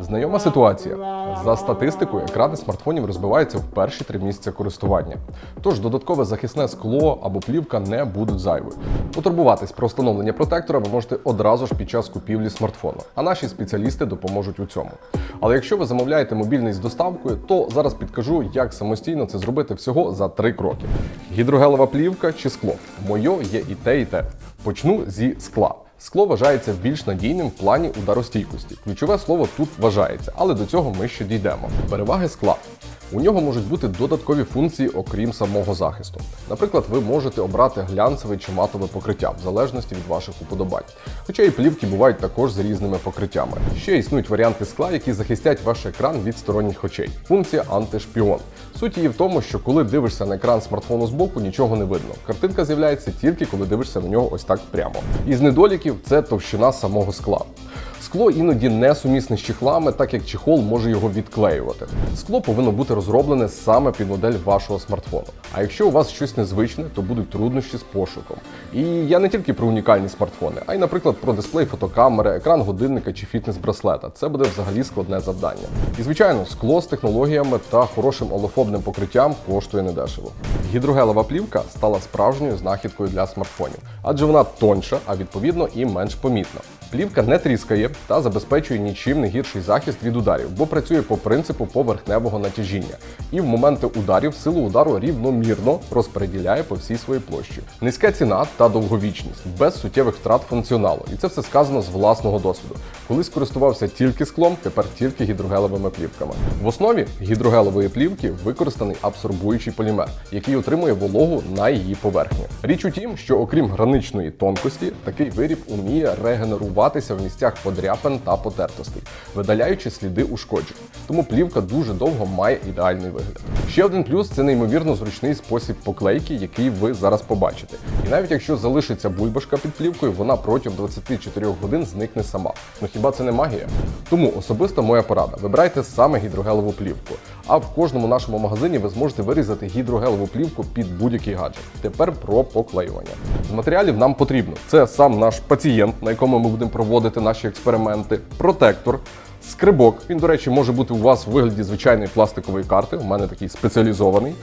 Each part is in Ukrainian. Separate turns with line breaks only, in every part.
Знайома ситуація. За статистикою, екрани смартфонів розбиваються в перші три місяці користування. Тож додаткове захисне скло або плівка не будуть зайвою. Потурбуватись про встановлення протектора ви можете одразу ж під час купівлі смартфону, а наші спеціалісти допоможуть у цьому. Але якщо ви замовляєте мобільний з доставкою, то зараз підкажу, як самостійно це зробити всього за три кроки: гідрогелева плівка чи скло. Моє є і те, і те. Почну зі скла. Скло вважається більш надійним в плані ударостійкості. Ключове слово тут вважається, але до цього ми ще дійдемо. Переваги скла. У нього можуть бути додаткові функції, окрім самого захисту. Наприклад, ви можете обрати глянцеве чи матове покриття, в залежності від ваших уподобань. Хоча і плівки бувають також з різними покриттями. Ще існують варіанти скла, які захистять ваш екран від сторонніх очей. Функція антишпіон. Суть її в тому, що коли дивишся на екран смартфону збоку, нічого не видно. Картинка з'являється тільки коли дивишся на нього ось так прямо. Із недоліків це товщина самого скла. Скло іноді не сумісне з чехлами, так як чехол може його відклеювати. Скло повинно бути розроблене саме під модель вашого смартфону. А якщо у вас щось незвичне, то будуть труднощі з пошуком. І я не тільки про унікальні смартфони, а й, наприклад, про дисплей фотокамери, екран годинника чи фітнес-браслета. Це буде взагалі складне завдання. І звичайно, скло з технологіями та хорошим олофобним покриттям коштує недешево. Гідрогелева плівка стала справжньою знахідкою для смартфонів, адже вона тоньша, а відповідно і менш помітна. Плівка не тріскає та забезпечує нічим не гірший захист від ударів, бо працює по принципу поверхневого натяжіння. І в моменти ударів силу удару рівномірно розподіляє по всій своїй площі. Низька ціна та довговічність, без суттєвих втрат функціоналу. І це все сказано з власного досвіду. Колись користувався тільки склом, тепер тільки гідрогелевими плівками. В основі гідрогелевої плівки використаний абсорбуючий полімер, який утримує вологу на її поверхні. Річ у тім, що окрім граничної тонкості, такий виріб уміє регенеруватися в місцях подряпин та потертостей, видаляючи сліди ушкоджень. Тому плівка дуже довго має ідеальний вигляд. Ще один плюс це неймовірно зручний спосіб поклейки, який ви зараз побачите. І навіть якщо залишиться бульбашка під плівкою, вона протягом 24 годин зникне сама. Ну хіба це не магія? Тому особисто моя порада: вибирайте саме гідрогелеву плівку. А в кожному нашому магазині ви зможете вирізати гідрогелеву плівку під будь-який гаджет. Тепер про поклеювання. З матеріалів нам потрібно. Це сам наш пацієнт, на якому ми будемо проводити наші експерименти, протектор. Скрибок, він, до речі, може бути у вас в вигляді звичайної пластикової карти. У мене такий спеціалізований.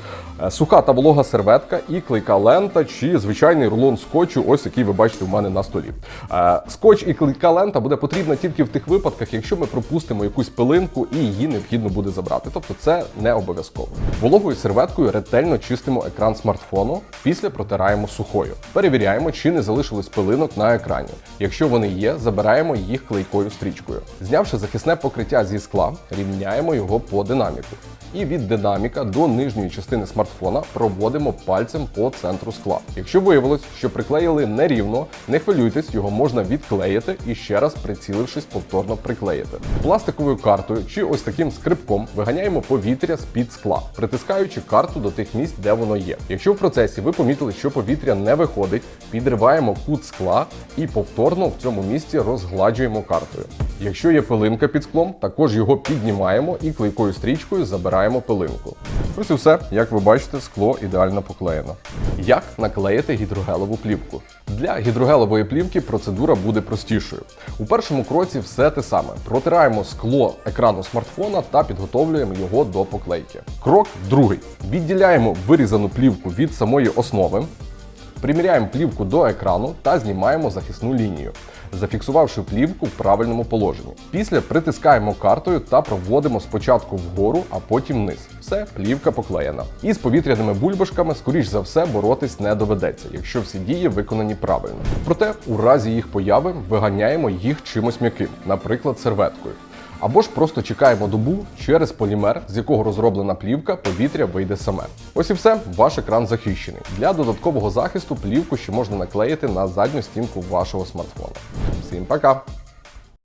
Е, Суха та волога серветка і клейка лента чи звичайний рулон скотчу, ось який ви бачите у мене на столі. Е, Скотч і клейка лента буде потрібна тільки в тих випадках, якщо ми пропустимо якусь пилинку і її необхідно буде забрати. Тобто це не обов'язково. Вологою серветкою ретельно чистимо екран смартфону, після протираємо сухою. Перевіряємо, чи не залишилось пилинок на екрані. Якщо вони є, забираємо їх клейкою стрічкою. Знявши захисне покриття зі скла, рівняємо його по динаміку. І від динаміка до нижньої частини смартфона проводимо пальцем по центру скла. Якщо виявилось, що приклеїли нерівно, не хвилюйтесь, його можна відклеїти і ще раз прицілившись повторно приклеїти. Пластиковою картою чи ось таким скрипком виганяємо повітря з-під скла, притискаючи карту до тих місць, де воно є. Якщо в процесі ви помітили, що повітря не виходить, підриваємо кут скла і повторно в цьому місці розгладжуємо картою. Якщо є пилинка під склом, також його піднімаємо і клейкою стрічкою забираємо пилинку. Ось і все, як ви бачите, скло ідеально поклеєно. Як наклеїти гідрогелеву плівку? Для гідрогелевої плівки процедура буде простішою. У першому кроці все те саме: протираємо скло екрану смартфона та підготовлюємо його до поклейки. Крок другий: відділяємо вирізану плівку від самої основи. Приміряємо плівку до екрану та знімаємо захисну лінію, зафіксувавши плівку в правильному положенні. Після притискаємо картою та проводимо спочатку вгору, а потім вниз. Все, плівка поклеєна. І з повітряними бульбашками, скоріш за все, боротись не доведеться, якщо всі дії виконані правильно. Проте, у разі їх появи виганяємо їх чимось м'яким, наприклад, серветкою. Або ж просто чекаємо добу через полімер, з якого розроблена плівка, повітря вийде саме. Ось і все, ваш екран захищений. Для додаткового захисту плівку ще можна наклеїти на задню стінку вашого смартфона. Всім пока!